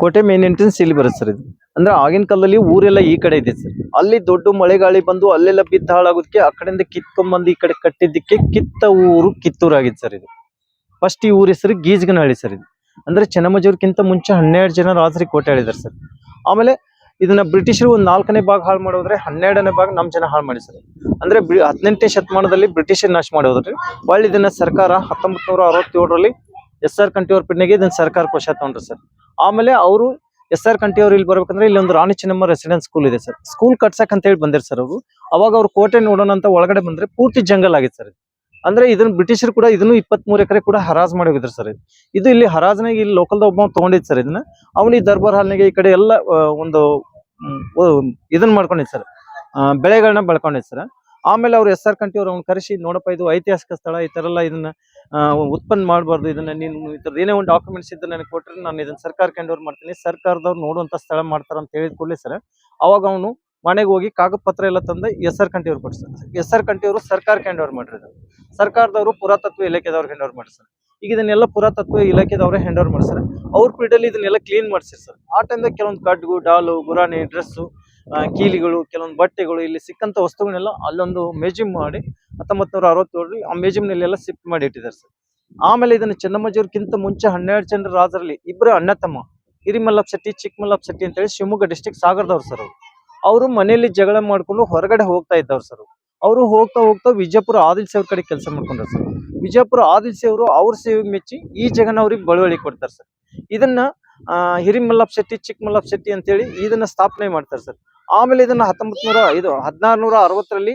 ಕೋಟೆ main entrance ಇಲ್ಲಿ ಬರುತ್ತೆ ಸರ್ ಇದು. ಅಂದ್ರೆ ಆಗಿನ ಕಾಲದಲ್ಲಿ ಊರೆಲ್ಲ ಈ ಕಡೆ ಇದೆ ಸರ್ ಅಲ್ಲಿ ದೊಡ್ಡ ಮಳೆಗಾಳಿ ಬಂದು ಅಲ್ಲೆಲ್ಲ ಬಿದ್ದ ಹಾಳಾಗೋದಕ್ಕೆ ಆ ಕಡೆಯಿಂದ ಕಿತ್ಕೊಂಡ್ಬಂದು ಈ ಕಡೆ ಕಟ್ಟಿದ್ದಕ್ಕೆ ಕಿತ್ತ ಊರು ಕಿತ್ತೂರ್ ಆಗಿತ್ತು ಸರ್ ಇದು. ಫಸ್ಟ್ ಈ ಊರ ಹೆಸರು ಗೀಜ್ಗನಹಳ್ಳಿ ಸರ್ ಇದು. ಅಂದ್ರೆ ಚೆನ್ನಮ್ಮಜೂರ್ಕಿಂತ ಮುಂಚೆ ಹನ್ನೆರಡು ಜನ ರಾತ್ರಿ ಕೋಟೆ ಆಳಿದಾರೆ ಸರ್ ಆಮೇಲೆ ಇದನ್ನ ಬ್ರಿಟಿಷರು ಒಂದು ನಾಲ್ಕನೇ ಭಾಗ ಹಾಳು ಮಾಡೋದ್ರೆ ಹನ್ನೆರಡನೇ ಭಾಗ ನಮ್ಮ ಜನ ಹಾಳು ಮಾಡಿ ಸರ್ ಅಂದ್ರೆ ಹದಿನೆಂಟನೇ ಶತಮಾನದಲ್ಲಿ ಬ್ರಿಟಿಷರ್ ನಾಶ ಮಾಡೋದ್ರಿ ಒಳ್ಳೆ ಇದನ್ನ ಸರ್ಕಾರ ಹತ್ತೊಂಬತ್ತು ನೂರ ಅರವತ್ತೇಳರಲ್ಲಿ ಎಸ್ ಆರ್ ಕಂಠಿಯವ್ರ ಪಿಡ್ನಿಗೆ ಇದನ್ನ ಸರ್ಕಾರ ಕೋಶ ತಗೊಂಡ್ರು ಸರ್. ಆಮೇಲೆ ಅವರು ಎಸ್ ಆರ್ ಕಂಠಿಯವ್ರು ಇಲ್ಲಿ ಬರ್ಬೇಕಂದ್ರೆ ಇಲ್ಲಿ ಒಂದು ರಾಣಿ ಚೆನ್ನಮ್ಮ ರೆಸಿಡೆನ್ಸ್ ಸ್ಕೂಲ್ ಇದೆ ಸರ್. ಸ್ಕೂಲ್ ಕಟ್ಸಕ್ ಅಂತ ಹೇಳಿ ಬಂದಿರ್ ಸರ್ ಅವರು. ಅವಾಗ ಅವ್ರು ಕೋಟೆ ನೋಡೋಣ ಅಂತ ಒಳಗಡೆ ಬಂದ್ರೆ ಪೂರ್ತಿ ಜಂಗಲ್ ಆಗಿದೆ ಸರ್. ಅಂದ್ರೆ ಇದನ್ನ ಬ್ರಿಟಿಷರು ಕೂಡ ಇದನ್ನು ಇಪ್ಪತ್ತ್ ಎಕರೆ ಕೂಡ ಹರಾಜ್ ಮಾಡಿ ಸರ್ ಇದು. ಇಲ್ಲಿ ಹರಾಜ್ನಾಗ ಇಲ್ಲಿ ಲೋಕಲ್ದ ಒಬ್ಬ ತಗೊಂಡಿದ್ ಸರ್ ಇದನ್ನ. ಅವನು ಈ ದರ್ಬಾರ್ ಹಾಲ್ನಾಗೆ ಈ ಕಡೆ ಎಲ್ಲ ಒಂದು ಇದನ್ನ ಮಾಡ್ಕೊಂಡಿದ್ ಸರ್. ಬೆಳೆಗಳನ್ನ ಬೆಳ್ಕೊಂಡಿದ್ ಸರ್. ಆಮೇಲೆ ಅವ್ರು ಎಸ್ ಆರ್ ಕಂಠಿ ಅವ್ರು ಅವ್ನು ಕರೆಸಿ, ನೋಡಪ್ಪ ಇದು ಐತಿಹಾಸಿಕ ಸ್ಥಳ, ಈ ತರ ಎಲ್ಲ ಇದನ್ನ ಉತ್ಪನ್ನ ಮಾಡಬಾರ್ದು. ಇದನ್ನ ನೀನು ಈ ಥರದ್ದು ಏನೇ ಒಂದು ಡಾಕ್ಯುಮೆಂಟ್ಸ್ ಇದ್ದರೆ ನನಗೆ ಕೊಟ್ಟರೆ ನಾನು ಇದನ್ನ ಹ್ಯಾಂಡ್ ಓವರ್ ಮಾಡ್ತೀನಿ. ಸರ್ಕಾರದವ್ರು ನೋಡುವಂತ ಸ್ಥಳ ಮಾಡ್ತಾರೆ ಅಂತ ಹೇಳಿದ ಕೂಡಲೇ ಸರ್ ಅವಾಗ ಅವನು ಮನೆಗೆ ಹೋಗಿ ಕಾಗದ ಪತ್ರ ಎಲ್ಲ ತಂದು ಎಸ್ ಆರ್ ಕಂಟಿ ಅವ್ರು ಸರ್ ಎಸ್ ಆರ್ ಕಂಠಿ ಅವರು ಸರ್ಕಾರಕ್ಕೆ ಹ್ಯಾಂಡ್ ಓವರ್ ಸರ್ಕಾರದವರು ಪುರಾತತ್ವ ಇಲಾಖೆದವ್ರಿಗೆ ಹ್ಯಾಂಡ್ ಓವರ್ ಸರ್ ಈಗ ಇದನ್ನೆಲ್ಲ ಪುರಾತತ್ವ ಇಲಾಖೆದವರೇ ಹ್ಯಾಂಡ್ ಓವರ್ ಅವ್ರ ಪೀರಿಯಡ್ ಇದನ್ನೆಲ್ಲ ಕ್ಲೀನ್ ಮಾಡ್ಸಿರ್ ಸರ್ ಆ ಟೈಮ್ದಾಗ ಕೆಲವೊಂದು ಕಡ್ಗು, ಡಾಲು, ಗುರಾಣಿ ಡ್ರೆಸ್ಸು ಕೀಲಿಗಳು, ಕೆಲವೊಂದು ಬಟ್ಟೆಗಳು ಇಲ್ಲಿ ಸಿಕ್ಕಂತ ವಸ್ತುಗಳನ್ನೆಲ್ಲ ಅಲ್ಲೊಂದು ಮ್ಯೂಸಿಯಂ ಮಾಡಿ ಹತ್ತೊಂಬತ್ತು ನೂರ ಅರವತ್ತೇಳರಲ್ಲಿ ಆ ಮ್ಯೂಸಿಯಂನಲ್ಲೆಲ್ಲ ಶಿಫ್ಟ್ ಮಾಡಿ ಇಟ್ಟಿದ್ದಾರೆ ಸರ್. ಆಮೇಲೆ ಇದನ್ನ ಚೆನ್ನಮ್ಮಜ್ಜಿಯವ್ರಿಗಿಂತ ಮುಂಚೆ ಹನ್ನೆರಡು ಜನರ ರಾಜರಲ್ಲಿ ಇಬ್ಬರು ಅಣ್ಣ ತಮ್ಮ ಹಿರಿಮಲ್ಲಪ್ಪ ಶೆಟ್ಟಿ ಚಿಕ್ಕಮಲ್ಲಪ್ಪ ಶೆಟ್ಟಿ ಅಂತೇಳಿ ಶಿವಮೊಗ್ಗ ಡಿಸ್ಟಿಕ್ ಸಾಗರದವ್ರು ಸರ್ ಅವರು. ಅವರು ಮನೆಯಲ್ಲಿ ಜಗಳ ಮಾಡ್ಕೊಂಡು ಹೊರಗಡೆ ಹೋಗ್ತಾ ಇದ್ದವ್ರು ಸರ್ ಅವರು. ಹೋಗ್ತಾ ಹೋಗ್ತಾ ವಿಜಯಪುರ ಆದಿಲ್ ಸೇವ್ರ ಕಡೆ ಕೆಲಸ ಮಾಡ್ಕೊಂಡ್ರು ಸರ್. ವಿಜಯಪುರ ಆದಿಲ್ ಅವರು ಅವ್ರ ಸೇವೆ ಮೆಚ್ಚಿ ಈ ಜಗನ ಅವ್ರಿಗೆ ಬಳುವಳಿ ಕೊಡ್ತಾರೆ ಸರ್. ಇದನ್ನ ಹಿರಿಮಲ್ಲಪ್ಪ ಶೆಟ್ಟಿ ಚಿಕ್ಕಮಲ್ಲಪ್ಪ ಶೆಟ್ಟಿ ಅಂತೇಳಿ ಇದನ್ನ ಸ್ಥಾಪನೆ ಮಾಡ್ತಾರೆ ಸರ್. ಆಮೇಲೆ ಇದನ್ನ ಹತ್ತೊಂಬತ್ ನೂರ ಇದು ಹದಿನಾರು ನೂರ ಅರವತ್ತರಲ್ಲಿ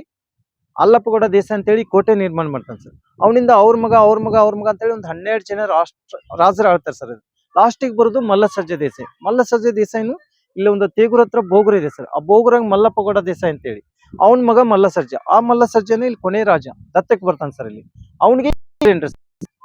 ಅಲ್ಲಪ್ಪಗೌಡ ಅಂತ ಅಂತೇಳಿ ಕೋಟೆ ನಿರ್ಮಾಣ ಮಾಡ್ತಾನೆ ಸರ್. ಅವನಿಂದ ಅವ್ರ ಮಗ ಅವ್ರ ಮಗ ಅವ್ರ ಮಗ ಅಂತೇಳಿ ಒಂದು ಹನ್ನೆರಡು ಜನ ರಾಷ್ಟ್ರ, ರಾಜರು ಆಳ್ತಾರೆ ಸರ್ ಲಾಸ್ಟಿಗೆ ಬರೋದು ಮಲ್ಲಸಜ್ಜ ದೇಸಾಯಿ. ಮಲ್ಲಸಜ್ಜ ದೇಸಾಯಿನು ಇಲ್ಲಿ ಒಂದು ತೇಗುರ ಹತ್ರ ಬೋಗುರ ಇದೆ ಸರ್. ಆ ಬೋಗುರಂಗ್ ಮಲ್ಲಪ್ಪಗೌಡ ಅಂತ ಅಂತೇಳಿ. ಅವನ ಮಗ ಮಲ್ಲಸಜ್ಜ. ಆ ಮಲ್ಲಸರ್ಜನೇ ಇಲ್ಲಿ ಕೊನೆ ರಾಜ. ದತ್ತಕ್ಕೆ ಬರ್ತಾನೆ ಸರ್ ಇಲ್ಲಿ. ಅವನಿಗೆ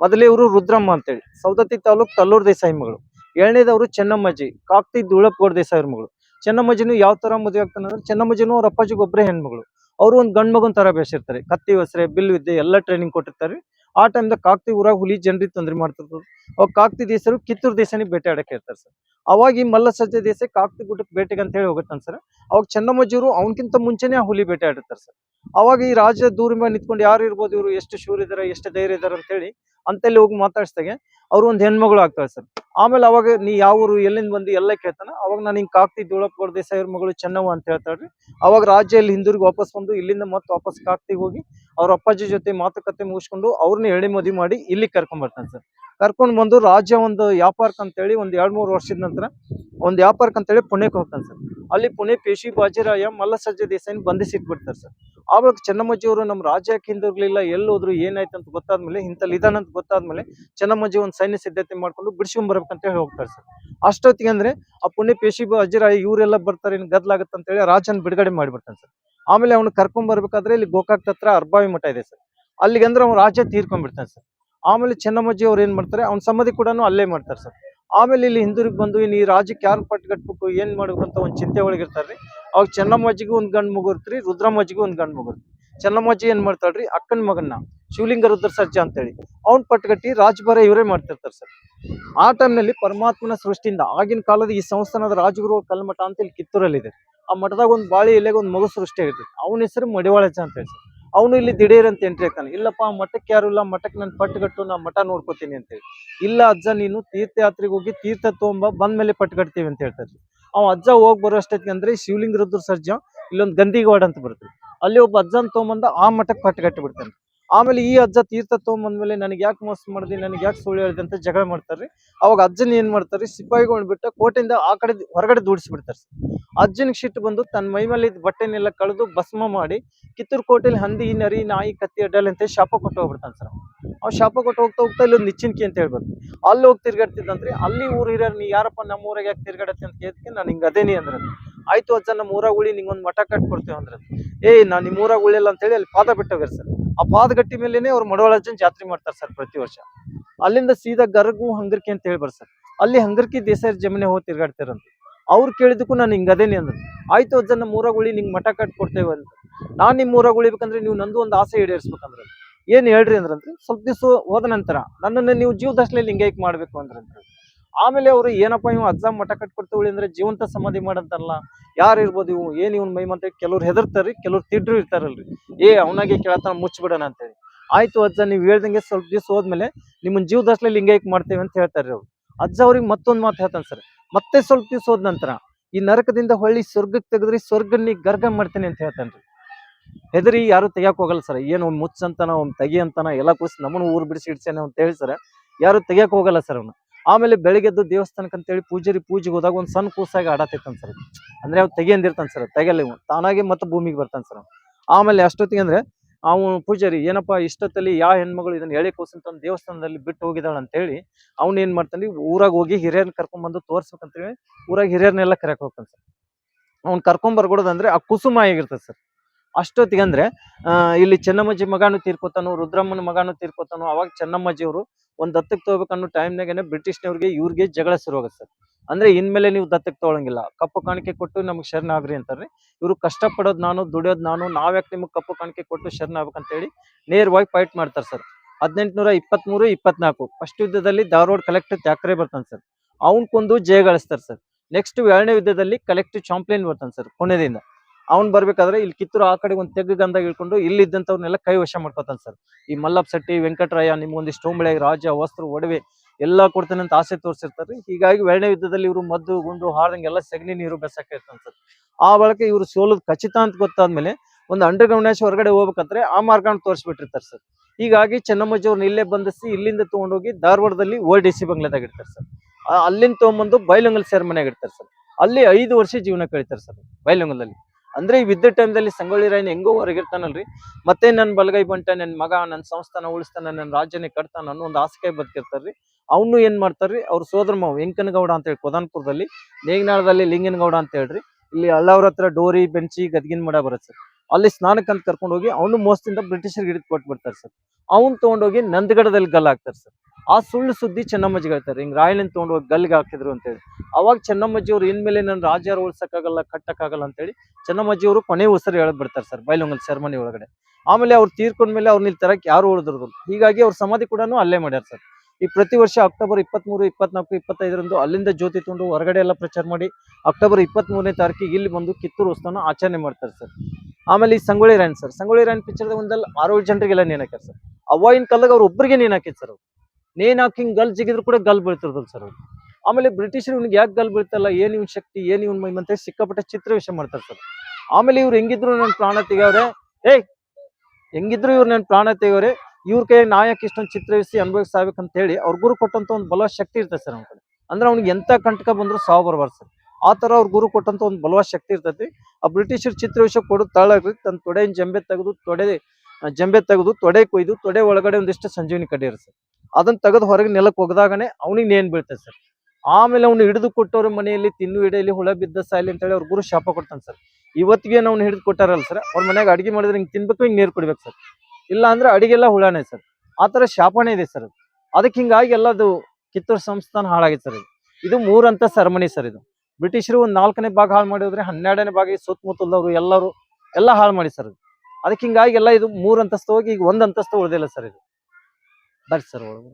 ಮೊದಲೇ ಇವರು ರುದ್ರಮ್ಮ ಅಂತೇಳಿ. ಸೌದತ್ತಿ ತಾಲೂಕ್ ತಲ್ಲೂರು ದೇಸಾಯಿ ಮಗಳು. ಎರಡನೇದವರು ಚೆನ್ನಮ್ಮಜ್ಜಿ. ಕಾಕ್ತಿ ಧೂಳಪ್ಪ ದೇಸಾಯಿ ಮಗಳು. ಚೆನ್ನಮ್ಮಜ್ಜಿನೂ ಯಾವ ತರ ಮದುವೆ ಆಗ್ತಾನೆ ಅಂದ್ರೆ ಚೆನ್ನಮ್ಮಜ್ಜಿನೂ ಅವ್ರ ಅಪ್ಪಾಜಿಗೆ ಒಬ್ಬರೇ ಹೆಣ್ಮಗಳು. ಅವರು ಒಂದು ಗಂಡ್ ಮಗನ್ ತರ ಬೇಸಿರ್ತಾರೆ ಕತ್ತಿ ಹೊಸರೆ ಬಿಲ್ ವಿದ್ಯೆ ಎಲ್ಲ ಟ್ರೈನಿಂಗ್ ಕೊಟ್ಟಿರ್ತಾರೆ. ಆ ಟೈಮ್ದಾಗ ಕಾಕ್ತಿ ಊರಾಗ ಹುಲಿ ಜನರಿಗೆ ತೊಂದರೆ ಮಾಡ್ತಿರ್ತಾರೆ. ಅವಾಗ ಕಾಕ್ತಿ ದೇಶರು ಕಿತ್ತೂರು ದೇಶನಿಗೆ ಬೇಟೆ ಆಡಕ್ಕೆ ಇರ್ತಾರೆ ಸರ್. ಅವಾಗ ಈ ಮಲ್ಲ ಸಜ್ಜೆ ಕಾಕ್ತಿ ಗುಡ್ಡಕ್ಕೆ ಬೇಟೆಗೆ ಅಂತ ಹೇಳಿ ಹೋಗುತ್ತಾನೆ ಸರ್. ಅವಾಗ ಚೆನ್ನಮ್ಮಜ್ಜಿಯವರು ಅವನಕ್ಕಿಂತ ಮುಂಚೆನೆ ಆ ಹುಲಿ ಬೇಟೆ ಆಡಿರ್ತಾರೆ ಸರ್. ಅವಾಗ ಈ ರಾಜ ದೂರ ಮೇಲೆ ನಿಂತ್ಕೊಂಡು ಯಾರು ಇರ್ಬೋದು ಇವರು? ಎಷ್ಟು ಶೂರ್ ಇದಾರೆ? ಎಷ್ಟು ಧೈರ್ಯ ಇದಾರೆ ಅಂತ ಹೇಳಿ ಅಂತಲ್ಲಿ ಹೋಗಿ ಮಾತಾಡ್ಸ್ದಾಗೆ ಅವ್ರು ಒಂದು ಹೆಣ್ಮಗಳು ಆಗ್ತಾಳೆ ಸರ್. ಆಮೇಲೆ ಅವಾಗ ನೀ ಯಾವ ಊರು, ಎಲ್ಲಿಂದ ಬಂದು, ಎಲ್ಲ ಕೇಳ್ತಾನ. ಅವಾಗ ನಾನು ಹಿಂಗ್ ಕಾಕ್ತಿ ದುಳಪ್ಗೌಡ ದೇಸಾಯಿ ಮಗಳು ಚೆನ್ನವ್ವ ಅಂತ ಹೇಳ್ತಾಳ್ರಿ. ಅವಾಗ ರಾಜ್ಯ ಇಲ್ಲಿ ಹಿಂದಿರುಗಿ ವಾಪಸ್ ಬಂದು ಇಲ್ಲಿಂದ ಮತ್ತೆ ವಾಪಸ್ ಕಾಕ್ತಿಗೆ ಹೋಗಿ ಅವ್ರ ಅಪ್ಪಾಜಿ ಜೊತೆ ಮಾತುಕತೆ ಮುಗಿಸ್ಕೊಂಡು ಅವ್ರನ್ನ ಎಳೆ ಮದುವೆ ಮಾಡಿ ಇಲ್ಲಿ ಕರ್ಕೊಂಡ್ ಬರ್ತಾನೆ ಸರ್. ಕರ್ಕೊಂಡ್ ಬಂದು ರಾಜ್ಯ ಒಂದು ವ್ಯಾಪಾರಕ್ಕೆ ಅಂತೇಳಿ ಒಂದು ಎರಡು ಮೂರು ವರ್ಷದ ನಂತರ ಒಂದು ವ್ಯಾಪಾರಕ್ಕೆ ಅಂತೇಳಿ ಪುಣೆಗೆ ಹೋಗ್ತಾನೆ ಸರ್. ಅಲ್ಲಿ ಪುಣೆ ಪೇಶಿ ಬಾಜಿರಾಯ ಮಲ್ಲಸಜ್ಜ ದೇಸಾಯಿನ ಬಂಧಿಸಿಟ್ಬಿಡ್ತಾರೆ ಸರ್. ಆವಾಗ ಚೆನ್ನಮ್ಮಜ್ಜಿಯವರು ನಮ್ಮ ರಾಜ್ಯಕ್ಕೆ ಯಾಕೆ ಹಿಂದಿರ್ಲಿಲ್ಲ ಎಲ್ಲಿ ಹೋದ್ರು ಏನಾಯ್ತು ಅಂತ ಗೊತ್ತಾದ್ಮೇಲೆ ಇಂಥಲ್ಲಿ ಇದಾನಂತ ಗೊತ್ತಾದ್ಮೇಲೆ ಚೆನ್ನಮ್ಮಜ್ಜಿ ಒಂದು ಸೈನ್ಯ ಸಿದ್ಧತೆ ಮಾಡ್ಕೊಂಡು ಬಿಡಿಸ್ಕೊಂಬರ್ಬೇಕಂತ ಹೇಳಿ ಹೋಗ್ತಾರೆ ಸರ್. ಅಷ್ಟೊತ್ತಿಗೆ ಅಂದ್ರೆ ಆ ಪುಣೆ ಪೇಶಿ ಬಾಜಿರಾಯ ಇವರೆಲ್ಲ ಬರ್ತಾರೆ ಇನ್ನು ಗದ್ಲಾಗುತ್ತೆ ಅಂತೇಳಿ ರಾಜನ್ ಬಿಡುಗಡೆ ಮಾಡಿಬಿಡ್ತಾನೆ ಸರ್. ಆಮೇಲೆ ಅವ್ನು ಕರ್ಕೊಂಡ್ ಬರ್ಬೇಕಾದ್ರೆ ಇಲ್ಲಿ ಗೋಕಾಕ್ ಹತ್ರ ಅರ್ಬಾವಿ ಮಠ ಇದೆ ಸರ್. ಅಲ್ಲಿಗೆ ಅಂದ್ರೆ ಅವ್ನು ರಾಜ್ಯ ತೀರ್ಕೊಂಡ್ಬಿಡ್ತಾನೆ ಸರ್. ಆಮೇಲೆ ಚೆನ್ನಮ್ಮಜ್ಜಿ ಅವ್ರು ಏನ್ ಮಾಡ್ತಾರೆ? ಅವ್ನ ಸಮಾಧಿ ಕೂಡ ಅಲ್ಲೇ ಮಾಡ್ತಾರೆ ಸರ್. ಆಮೇಲೆ ಇಲ್ಲಿ ಹಿಂದಿರುಗಿ ಬಂದು ಇನ್ನು ಈ ರಾಜ್ಯಕ್ಕೆ ಯಾರು ಪಟ್ಕಟ್ಬೇಕು ಏನ್ ಮಾಡಬೇಕು ಅಂತ ಒಂದು ಚಿಂತೆ ಒಳಗಿರ್ತಾರ್ರಿ ಅವಾಗ ಚೆನ್ನಮ್ಮಜ್ಜಿಗೂ ಒಂದ್ ಗಂಡು ಮಗು ರುದ್ರಮ್ಮಜ್ಜಿಗೂ ಒಂದ್ ಗಂಡು ಮಗು ಚೆನ್ನಮ್ಮಜ್ಜಿ ಏನ್ ಮಾಡ್ತಾಳ್ರಿ? ಅಕ್ಕನ ಮಗನ್ನ, ಶಿವಲಿಂಗ ರುದ್ರ ಸರ್ಜ ಅಂತೇಳಿ. ಅವ್ನು ಪಟ್ಟು ಕಟ್ಟಿ ರಾಜಭಾರ ಇವರೇ ಮಾಡ್ತಿರ್ತಾರೆ ಸರ್. ಆ ಟೈಮ್ನಲ್ಲಿ ಪರಮಾತ್ಮನ ಸೃಷ್ಟಿಯಿಂದ ಆಗಿನ ಕಾಲದ ಈ ಸಂಸ್ಥಾನದ ರಾಜಗುರು ಕಲ್ಮಠ ಅಂತ ಇಲ್ಲಿ ಕಿತ್ತೂರಲ್ಲಿದೆ. ಆ ಮಠದಾಗ ಒಂದು ಬಾಳಿ ಎಲೆಗೆ ಒಂದು ಮಗು ಸೃಷ್ಟಿ ಆಗಿರ್ತದೆ ಅವನ ಹೆಸರು ಮಡಿವಾಳಜ್ಜ ಅಂತ ಹೇಳಿ ಸರ್. ಅವನು ಇಲ್ಲಿ ದಿಢೀರ್ ಅಂತ ಎಂಟ್ರಿ ಆಗ್ತಾನೆ ಇಲ್ಲಪ್ಪ ಮಠಕ್ಕೆ ಯಾರು ಇಲ್ಲ? ಮಠಕ್ಕೆ ನಾನು ಪಟ್ಟುಗಟ್ಟು ನಾ ಮಠ ನೋಡ್ಕೋತೀನಿ ಅಂತೇಳಿ. ಇಲ್ಲ ಅಜ್ಜ, ನೀನು ತೀರ್ಥಯಾತ್ರೆಗೆ ಹೋಗಿ ತೀರ್ಥ ತೊಗೊಂಬ, ಬಂದ್ಮೇಲೆ ಪಟ್ಟುಗಟ್ತೀವಿ ಅಂತ ಹೇಳ್ತಾರೆ ಅವ ಅಜ್ಜ ಹೋಗಿ ಬರೋ ಅಷ್ಟೊತ್ತಿಗೆ ಅಂದ್ರೆ ಶಿವಲಿಂಗ ರುದ್ರ ಸರ್ಜ, ಇಲ್ಲೊಂದು ಗಂಧಿಗವಾಡ ಅಂತ ಬರುತ್ತೆ. ಅಲ್ಲಿ ಒಬ್ಬ ಅಜ್ಜನ್ ತೊಗೊಂಬಂದ ಆ ಮಠಕ್ಕೆ ಪಟ್ಟುಗಟ್ಟಿ ಬಿಡ್ತಾನೆ. ಆಮೇಲೆ ಈ ಅಜ್ಜ ತೀರ್ಥ ತೊಗೊಂಬಂದ್ಮೇಲೆ ನನಗೆ ಯಾಕೆ ಮೋಸ ಮಾಡಿದೆ, ನನಗೆ ಯಾಕೆ ಸುಳ್ಳು ಹೇಳಿದೆ ಅಂತ ಜಗಳ ಮಾಡ್ತಾರ್ರಿ. ಅವಾಗ ಅಜ್ಜನ ಏನ್ ಮಾಡ್ತಾರೆ ಸಿಪಾಯಿಗಳನ್ನ ಬಿಟ್ಟು ಕೋಟೆಯಿಂದ ಆ ಕಡೆ ಹೊರಗಡೆ ದೂಡಿಸಿ ಬಿಡ್ತಾರೆ ಅಜ್ಜನಿಗೆ ಸಿಟ್ಟು ಬಂದು ತನ್ನ ಮೈ ಮೇಲೆ ಬಟ್ಟೆನೆಲ್ಲ ಕಳೆದು ಭಸ್ಮ ಮಾಡಿ ಕಿತ್ತೂರು ಕೋಟೆಯಲ್ಲಿ ಹಂದಿ, ನರಿ, ನಾಯಿ, ಕತ್ತಿ ಅಡ್ಡಲ್ಲಿ ಅಂತ ಶಾಪ ಕೊಟ್ಟು ಹೋಗ್ಬಿಡ್ತಾನೆ ಸರ್ ಅವ್ನು. ಶಾಪ ಕೊಟ್ಟು ಹೋಗ್ತಾ ಹೋಗ್ತಾ ಇಲ್ಲೊಂದು ನಿಚ್ಚಿನಕಿ ಅಂತ ಹೇಳ್ಬಾರ್ದು ಅಲ್ಲಿ ಹೋಗಿ ತಿರ್ಗಾಡ್ತಿದ್ದಂತ್ರಿ ಅಲ್ಲಿ ಊರು ಇರೋ ನೀ ಯಾರಪ್ಪ ನಮ್ಮ ಊರಾಗ ಯಾಕೆ ತಿರ್ಗಾಡತ್ತೆ? ಅಂತ ಕೇಳ್ತೀನಿ ನಾನು ಹಿಂಗೆ ಅದೇನಿ ಅಂದ್ರೆ ಆಯ್ತು ಅಜ್ಜ ನಮ್ಮ ಊರಾಗ ಉಳಿ, ನಿಂಗೆ ಒಂದು ಮಠ ಕಟ್ಕೊಡ್ತೇವೆ ಅಂದ್ರೆ ಏಯ್, ನಾನು ನಿಮ್ಮ ಊರಾಗ ಉಳಿಯಲ್ಲ ಅಂತೇಳಿ ಅಲ್ಲಿ ಪಾದ ಬಿಟ್ಟೋಗ್ಯಾರ ಸರ್. ಆ ಪಾದಗಟ್ಟಿ ಮೇಲೇನೆ ಅವ್ರು ಮಡವಾಳಜ್ಜನ್ ಜಾತ್ರೆ ಮಾಡ್ತಾರೆ ಸರ್ ಪ್ರತಿ ವರ್ಷ. ಅಲ್ಲಿಂದ ಸೀದಾ ಗರಗು ಹಂಗರ್ಕಿ ಅಂತ ಹೇಳಿ ಸರ್. ಅಲ್ಲಿ ಹಂಗರ್ಕಿ ದೇಸಾಯಿ ಜಮೀನೆ ಹೋಗಿ ತಿರ್ಗಾಡ್ತಾರಂತ. ಅವ್ರು ಕೇಳಿದಕ್ಕೂ ನಾನು ಹಿಂಗೆ ಅದೇನಿ ಅಂದ್ರೆ ಆಯ್ತು ಅಜ್ಜ ನಮ್ಮ ಊರಾಗ ಉಳಿ ನಿಂಗೆ ಮಠ ಕಟ್ಕೊಡ್ತೇವೆ ಅಂತ ನಾನು ನಿಮ್ಮ ಊರಾಗ ಉಳಿಬೇಕಂದ್ರೆ ನೀವು ನಂದು ಒಂದು ಆಸೆ ಈಡೇರಿಸ್ಬೇಕಂದ್ರೆ ಏನು ಹೇಳ್ರಿ ಅಂದ್ರಂತ? ಸ್ವಲ್ಪ ದಿವಸ ಹೋದ ನಂತರ ನನ್ನನ್ನು ನೀವು ಜೀವದಷ್ಟಲೇ ಲಿಂಗೈಕ್ ಮಾಡ್ಬೇಕು ಅಂದ್ರಂದ್ರೆ ಆಮೇಲೆ ಅವರು ಏನಪ್ಪ ಇವ್ ಅಜ್ಜ ಮಠ ಕಟ್ಕೊಡ್ತೀವಿ ಅಂದ್ರೆ ಜೀವಂತ ಸಮಾಧಿ ಮಾಡಂತಾರಲ್ಲ? ಯಾರು ಇರ್ಬೋದು ಇವು ಏನ್ ಇವ್ನ ಮೈ ಮಂತ್ರಿ? ಕೆಲವ್ರು ಹೆದರ್ತಾರ್ರಿ, ಕೆಲವ್ರು ತಿಡ್ರು ಇರ್ತಾರಲ್ರಿ. ಏ, ಅವನಾಗೆ ಕೇಳತ್ತ ಮುಚ್ಚಿಬಿಡೋಣ ಅಂತೇಳಿ. ಆಯ್ತು ಅಜ್ಜ, ನೀವು ಹೇಳ್ದಂಗೆ ಸ್ವಲ್ಪ ದಿವಸ ಹೋದ್ಮೇಲೆ ನಿಮ್ಮನ್ನ ಜೀವದಷ್ಟಲೇ ಲಿಂಗೈಕ್ ಮಾಡ್ತೇವೆ ಅಂತ ಹೇಳ್ತಾರ್ರಿ ಅವ್ರು. ಅಜ್ಜ ಅವ್ರಿಗೆ ಮತ್ತೊಂದು ಮಾತು ಹೇಳ್ತಾನೆ ಸರ್. ಮತ್ತೆ ಸ್ವಲ್ಪ ದಿವಸ ಹೋದ ನಂತರ ಈ ನರಕದಿಂದ ಹೊಳ್ಳಿ ಸ್ವರ್ಗಕ್ಕೆ ತೆಗೆದ್ರಿ ಸ್ವರ್ಗನಿ ಗರ್ಗ ಮಾಡ್ತೇನೆ ಅಂತ ಹೇಳ್ತಾನ್ರಿ. ಹೆದರಿ ಯಾರು ತೆಗಿಯಕ್ ಹೋಗಲ್ಲ ಸರ್. ಏನು ಮುಚ್ಚ ಮುಚ್ಚಂತಾನ ಒಮ್ಮೆ ತೆಗಿ ಅಂತಾನ, ಎಲ್ಲ ಕೂಸ್ ನಮ್ಮನ್ನು ಊರು ಬಿಡಿಸಿ ಇಡ್ಸೇನೆ ಅಂತ ಹೇಳಿ ಸರ್. ಯಾರು ತೆಗಿಯಕ್ ಹೋಗಲ್ಲ ಸರ್ ಅವ್ನ. ಆಮೇಲೆ ಬೆಳಿಗ್ಗೆದ್ದು ದೇವಸ್ಥಾನಕ್ಕೆ ಅಂತೇಳಿ ಪೂಜಾರಿ ಪೂಜೆಗೆ ಹೋದಾಗ ಒಂದು ಸಣ್ಣ ಕೂಸಾಗಿ ಆಡತೈತನ್ ಸರ್. ಅಂದ್ರೆ ಅವ್ ತೆಗಿಯಂದಿರ್ತಾನೆ ಸರ್, ತೆಗೆಯಲ್ಲ ಇವ್ ತಾನಾಗೆ ಮತ್ತೆ ಭೂಮಿಗೆ ಬರ್ತಾನೆ ಸರ್ ಆಮೇಲೆ ಅಷ್ಟೊತ್ತಿಗೆ ಅಂದ್ರೆ ಅವನು ಪೂಜಾರಿ, ಏನಪ್ಪಾ ಇಷ್ಟೊತ್ತಲ್ಲಿ ಯಾವ ಹೆಣ್ಮಗಳು ಇದನ್ನ ಕೂಸಂತ ಒಂದು ದೇವಸ್ಥಾನದಲ್ಲಿ ಬಿಟ್ಟು ಹೋಗಿದ್ದಾಳೆ ಅಂತ ಹೇಳಿ ಅವ್ನು ಏನ್ ಮಾಡ್ತಾನೆ, ಊರಾಗ ಹೋಗಿ ಹಿರಿಯರ್ನ ಕರ್ಕೊಂಡ್ ಬಂದು ತೋರ್ಸ್ಬೇಕಂತೇಳಿ ಊರಾಗ ಹಿರಿಯರ್ನೆಲ್ಲ ಕರೆಯಕ್ ಹೋಗ್ತಾನೆ ಸರ್. ಅವ್ನ್ ಕರ್ಕೊಂಡ್ ಬರ್ಕೊಡೋದಂದ್ರೆ ಆ ಕುಸುಮ ಆಗಿರ್ತದೆ ಸರ್. ಅಷ್ಟೊತ್ತಿಗೆ ಅಂದ್ರೆ ಇಲ್ಲಿ ಚೆನ್ನಮ್ಮಜ್ಜಿ ಮಗಾನು ತೀರ್ಕೊತಾನು, ರುದ್ರಮ್ಮನ ಮಗಾನು ತೀರ್ಕೊತಾನು, ಅವಾಗ ಚೆನ್ನಮ್ಮಜ್ಜಿ ಅವರು ಒಂದ್ ದತ್ತಕ್ ತಗೋಬೇಕನ್ನೋ ಬ್ರಿಟಿಷ್ ನವರಿಗೆ ಇವ್ರಿಗೆ ಜಗಳ ಶುರುವಾಗುತ್ತೆ ಸರ್. ಅಂದ್ರೆ ಇನ್ಮೇಲೆ ನೀವು ದತ್ತಕ್ ತಗೋಳಂಗಿಲ್ಲ. ಕಪ್ಪು ಕಾಣಿಕೆ ಕೊಟ್ಟು ನಮಗೆ ಶರಣ ಆಗ್ರಿ ಇವರು ಕಷ್ಟ ಪಡೋದ್ ನಾನು, ದುಡಿಯೋದ್ ನಾನು ನಾವ್ಯಾಕೆ ನಿಮ್ಗೆ ಕಪ್ಪು ಕಾಣಿಕೆ ಕೊಟ್ಟು ಶರಣ ಅಂತ ಹೇಳಿ ನೇರವಾಗಿ ಫೈಟ್ ಮಾಡ್ತಾರೆ ಸರ್. ಹದಿನೆಂಟುನೂರ ಇಪ್ಪತ್ಮೂರು, ಇಪ್ಪತ್ನಾಲ್ಕು ಫಸ್ಟ್ ಯುದ್ಧದಲ್ಲಿ ಧಾರವಾಡ ಕಲೆಕ್ಟರ್ ತ್ಯಾಕ್ರೆ ಬರ್ತಾನೆ ಸರ್. ಅವನ್ ಕೊಂದು ಜಯ ಗಳಿಸ್ತಾರೆ ಸರ್. ನೆಕ್ಸ್ಟ್ ಎರಡನೇ ಯುದ್ಧದಲ್ಲಿ ಕಲೆಕ್ಟರ್ ಚಾಂಪ್ಲಿನ್ ಬರ್ತಾನೆ ಸರ್ ಪುಣೆದಿಂದ ಅವ್ನ್ ಬರ್ಬೇಕಾದ್ರೆ ಇಲ್ಲಿ ಕಿತ್ತೂರು ಆ ಕಡೆ ಒಂದು ತೆಗ್ಗು ಗಂಧ ಇಳ್ಕೊಂಡು ಇಲ್ಲಿ ಇದ್ದಂಥವ್ರನ್ನೆಲ್ಲ ಕೈ ವಶ ಮಾಡ್ಕೊತಾನೆ ಸರ್. ಈ ಮಲ್ಲಪ್ಪ ಶೆಟ್ಟಿ, ವೆಂಕಟರಾಯ, ನಿಮ್ಗೊಂದಿಷ್ಟು ಒಂಬಳೆ ರಾಜ, ವಸ್ತ್ರ, ಒಡವೆ ಎಲ್ಲಾ ಕೊಡ್ತೇನೆ ಅಂತ ಆಸೆ ತೋರಿಸಿರ್ತಾರೆ. ಹೀಗಾಗಿ ಎರಡನೇ ಯುದ್ಧದಲ್ಲಿ ಇವರು ಮದ್ದು, ಗುಂಡು ಹಾರ್ದಂಗೆಲ್ಲ ಸಗಣಿ ನೀರು ಬೆಸಕ್ಕೆ ಸರ್. ಆ ಬಳಕೆ ಇವರು ಸೋಲೋದು ಖಚಿತ ಅಂತ ಗೊತ್ತಾದ್ಮೇಲೆ ಒಂದು ಅಂಡರ್ಗ್ರೌಂಡ್ ನ್ಯಾಚ್ ಹೊರಗಡೆ ಹೋಗ್ಬೇಕಂದ್ರೆ ಆ ಮಾರ್ಗನ ತೋರಿಸ್ಬಿಟ್ಟಿರ್ತಾರೆ ಸರ್. ಹೀಗಾಗಿ ಚೆನ್ನಮ್ಮಜ್ಜಿಯವ್ರನ್ನ ಇಲ್ಲೇ ಬಂಧಿಸಿ ಇಲ್ಲಿಂದ ತಗೊಂಡೋಗಿ ಧಾರವಾಡದಲ್ಲಿ ಓಲ್ಡ್ ಡಿ ಸಿ ಬಂಗ್ಲಾದಾಗ ಇಡ್ತಾರೆ ಸರ್. ಅಲ್ಲಿಂದ ತಗೊಂಬಂದು ಬೈಲಂಗಲ್ ಸೆರೆಮನೆಯಾಗ ಇಡ್ತಾರೆ ಸರ್. ಅಲ್ಲಿ ಐದು ವರ್ಷ ಜೀವನ ಕಳೀತಾರೆ ಸರ್ ಬೈಲಂಗಲಲ್ಲಿ ಅಂದ್ರೆ ಈ ವಿದ್ಯುತ್ ಟೈಮ್ದಲ್ಲಿ ಸಂಗೊಳ್ಳಿ ರಾಯನ್ ಹೆಂಗೋ ಹೊರಗಿರ್ತಾನಲ್ರಿ? ಮತ್ತೆ ನನ್ನ ಬಲಗೈ ಬಂಟ ನನ್ನ ಮಗ ನನ್ನ ಸಂಸ್ಥಾನ ಉಳಿಸ್ತಾನ ನನ್ನ ರಾಜ್ಯನ ಕಟ್ತಾನ ಅನ್ನೋ ಒಂದು ಆಸೆ ಬದುಕಿರ್ತಾರ್ರಿ. ಅವನು ಏನ್ ಮಾಡ್ತಾರ್ರಿ? ಅವ್ರ ಸೋದರ ಮಾವ, ವೆಂಕನಗೌಡ ಅಂತ ಹೇಳಿ, ಕೊದಾನ್ಪುರದಲ್ಲಿ ನೇಗ್ನಾಳದಲ್ಲಿ ಲಿಂಗನಗೌಡ ಅಂತ ಹೇಳ್ರಿ. ಇಲ್ಲಿ ಹಳ್ಳವ್ರ ಹತ್ರ ಡೋರಿ, ಬೆಂಚಿ, ಗದ್ಗಿನ ಮಡ ಬರುತ್ತೆ ಸರ್. ಅಲ್ಲಿ ಸ್ನಾನಕ್ಕೆ ಅಂತ ಕರ್ಕೊಂಡು ಹೋಗಿ ಅವನು ಮೋಸದಿಂದ ಬ್ರಿಟಿಷರಿಗೆ ಹಿಡಿದು ಕೊಟ್ಬಿಡ್ತಾರೆ ಸರ್. ಅವ್ನು ತೊಗೊಂಡೋಗಿ ನಂದಗಡದಲ್ಲಿ ಗಲ್ ಹಾಕ್ತಾರೆ ಸರ್. ಆ ಸುಳ್ಳು ಸುದ್ದಿ ಚೆನ್ನಮ್ಮಜ್ಜಿಗೆ ಹೇಳ್ತಾರೆ. ಹಿಂಗ್ ತೊಗೊಂಡು ಹೋಗಿ ಗಲ್ಗೆ ಹಾಕಿದ್ರು ಅಂತೇಳಿ ಅವಾಗ ಚೆನ್ನಮ್ಮಜ್ಜಿ ಅವರು ಇನ್ಮೇಲೆ ನನ್ನ ರಾಜ್ಯಾರ ಉಳ್ಸೋಕ್ಕಾಗಲ್ಲ ಕಟ್ಟಕ್ಕಾಗಲ್ಲ ಅಂತೇಳಿ ಚೆನ್ನಮ್ಮಜ್ಜಿ ಅವರು ಕೊನೆ ಉಸಿರು ಹೇಳ್ಬಿಡ್ತಾರೆ ಸರ್ ಬೈಲೊಂಗಲ್ ಸೆರೆಮನಿ ಒಳಗಡೆ. ಆಮೇಲೆ ಅವ್ರು ತೀರ್ಕೊಂಡ್ಮೇಲೆ ಅವ್ರನ್ನ ಇಲ್ಲಿ ತರಕ್ಕೆ ಯಾರು ಉಳಿದ್ರು ಹೀಗಾಗಿ ಅವ್ರ ಸಮಾಧಿ ಕೂಡ ಅಲ್ಲೇ ಮಾಡ್ಯಾರ ಸರ್. ಈ ಪ್ರತಿ ವರ್ಷ ಅಕ್ಟೋಬರ್ ಇಪ್ಪತ್ಮೂರು, ಇಪ್ಪತ್ನಾಲ್ಕು, ಇಪ್ಪತ್ತೈದರಂದು ಅಲ್ಲಿಂದ ಜ್ಯೋತಿ ತುಂಡು ಹೊರಗಡೆ ಎಲ್ಲ ಪ್ರಚಾರ ಮಾಡಿ ಅಕ್ಟೋಬರ್ ಇಪ್ಪತ್ಮೂರನೇ ತಾರೀಕಿಗೆ ಇಲ್ಲಿ ಬಂದು ಕಿತ್ತೂರು ಉತ್ಸವನ ಆಚರಣೆ ಮಾಡ್ತಾರೆ ಸರ್. ಆಮೇಲೆ ಈ ಸಂಗೊಳ್ಳಿ ರಾಯನ್ ಸರ್ ಸಂಗೊಳ್ಳಿ ರಾಯನ್ ಪಿಕ್ಚರ್ದಾಗ ಒಂದಲ್ಲಿ ಆರೇಳು ಜನರಿಗೆಲ್ಲ ನೇಣು ಹಾಕ್ಯಾರ ಸರ್ ಅವಾಗಿನ ಕಾಲದಾಗ ಅವ್ರು ಒಬ್ಬರಿಗೆ ನೇಣು ಹಾಕಿದ್ ಸರ್ ಅವ್ರು. ನೇಣು ಹಾಕಿ ಗಲ್ ಜಿಗಿದ್ರು ಕೂಡ ಗಲ್ ಬೀಳ್ತಿರ್ದಲ್ಲ ಸರ್ ಅವ್ರು. ಆಮೇಲೆ ಬ್ರಿಟಿಷರು ಇವ್ನಿಗೆ ಯಾಕೆ ಗಲ್ ಬೀಳ್ತಲ್ಲ ಏನ್ ಇವ್ನ ಶಕ್ತಿ? ಏನ್ ಇವ್ನ ಮೈ ಮಂತ್ರಿ ಸಿಕ್ಕಾಪಟ್ಟೆ ಚಿತ್ರ ವಿಷಯ ಮಾಡ್ತಾರೆ ಸರ್ ಆಮೇಲೆ ಇವ್ರು ಹೆಂಗಿದ್ರು ನನ್ನ ಪ್ರಾಣ ತೆಗೆಯವ್ರೆ? ಏಯ್! ಹೆಂಗಿದ್ರು ಇವ್ರು ನನ್ನ ಪ್ರಾಣ ತೆಗೆಯವ್ರೆ? ಇವ್ರ ಕೈ ನಾಯಕ ಇಷ್ಟೊಂದು ಚಿತ್ರಹಿಸಿ ಅಂತ ಹೇಳಿ ಅವ್ರ ಗುರು ಕೊಟ್ಟಂತ ಒಂದು ಬಲ ಶಕ್ತಿ ಇರ್ತದೆ ಸರ್ ಅವ್ನ ಕಡೆ. ಅಂದ್ರೆ ಅವ್ನಿಗೆ ಎಂತ ಕಂಟಕ ಬಂದ್ರು ಸಾವು ಬರಬಾರ್ದು ಸರ್ ಆ ತರ ಅವ್ರ ಗುರು ಕೊಟ್ಟಂತ ಒಂದು ಬಲವಾದ ಶಕ್ತಿ ಇರ್ತೈತಿ. ಆ ಬ್ರಿಟಿಷರ್ ಚಿತ್ರವಿಷ ಕೊಡು ತಳಗ್ರಿ ತನ್ನ ತೊಡೆಯಿಂದ ಜಂಬೆ ತೆಗೆದು ತೊಡೆ ಜಂಬೆ ತೆಗೆದು ತೊಡೆ ಕೊಯ್ದು ತೊಡೆ ಒಳಗಡೆ ಒಂದಿಷ್ಟು ಸಂಜೀವಿನಿ ಕಡ್ಡಿ ಇರುತ್ತೆ ಅದನ್ನ ತೆಗೆದು ಹೊರಗೆ ನೆಲಕ್ಕೆ ಒಗ್ದಾಗನೇ ಅವನಿಗೆ ನೇನ್ ಬೀಳ್ತದೆ ಸರ್. ಆಮೇಲೆ ಅವ್ನು ಹಿಡಿದು ಕೊಟ್ಟವ್ರ ಮನೆಯಲ್ಲಿ ತಿನ್ನು ಇಡೆಯಲ್ಲಿ ಹುಳ ಬಿದ್ದ ಸಾಯ್ಲಿ ಅಂತೇಳಿ ಅವ್ರ ಗುರು ಶಾಪ ಕೊಡ್ತಾನೆ ಸರ್. ಇವತ್ತಿಗೆ ಅವ್ನು ಹಿಡಿದು ಕೊಟ್ಟಾರಲ್ಲ ಸರ್, ಅವ್ರ ಮನೆಗೆ ಅಡಿಗೆ ಮಾಡಿದ್ರೆ ಹಿಂಗೆ ತಿನ್ಬೇಕು, ಹಿಂಗೆ ನೀರು ಕುಡಿಬೇಕು ಸರ್. ಇಲ್ಲ ಅಂದ್ರೆ ಅಡಿಗೆಲ್ಲ ಹುಳಾನೇ ಸರ್. ಆ ಥರ ಶಾಪನೇ ಇದೆ ಸರ್ ಅದಕ್ಕೆ ಹಿಂಗಾಗಿ ಎಲ್ಲದು ಕಿತ್ತೂರು ಸಂಸ್ಥಾನ ಹಾಳಾಗಿದೆ ಸರ್ ಇದು. ಇದು ಮೂರಂತ ಸರ್ಮನಿ ಸರ್ ಇದು. ಬ್ರಿಟಿಷರು ಒಂದು ನಾಲ್ಕನೇ ಭಾಗ ಹಾಳು ಮಾಡಿದ್ರೆ ಹನ್ನೆರಡನೇ ಭಾಗ ಸುತ್ತಮುತ್ತಲವರು ಎಲ್ಲರೂ ಎಲ್ಲ ಹಾಳು ಮಾಡಿ ಸರ್ ಅದಕ್ಕೆ ಹಿಂಗಾಗಿ ಎಲ್ಲ ಇದು ಮೂರು ಅಂತಸ್ತು ಹೋಗಿ ಈಗ ಒಂದ್ ಅಂತಸ್ತು ಉಳಿದಿಲ್ಲ ಸರ್ ಇದು. ಬರ್ರಿ ಸರ್ ಒಳಗೆ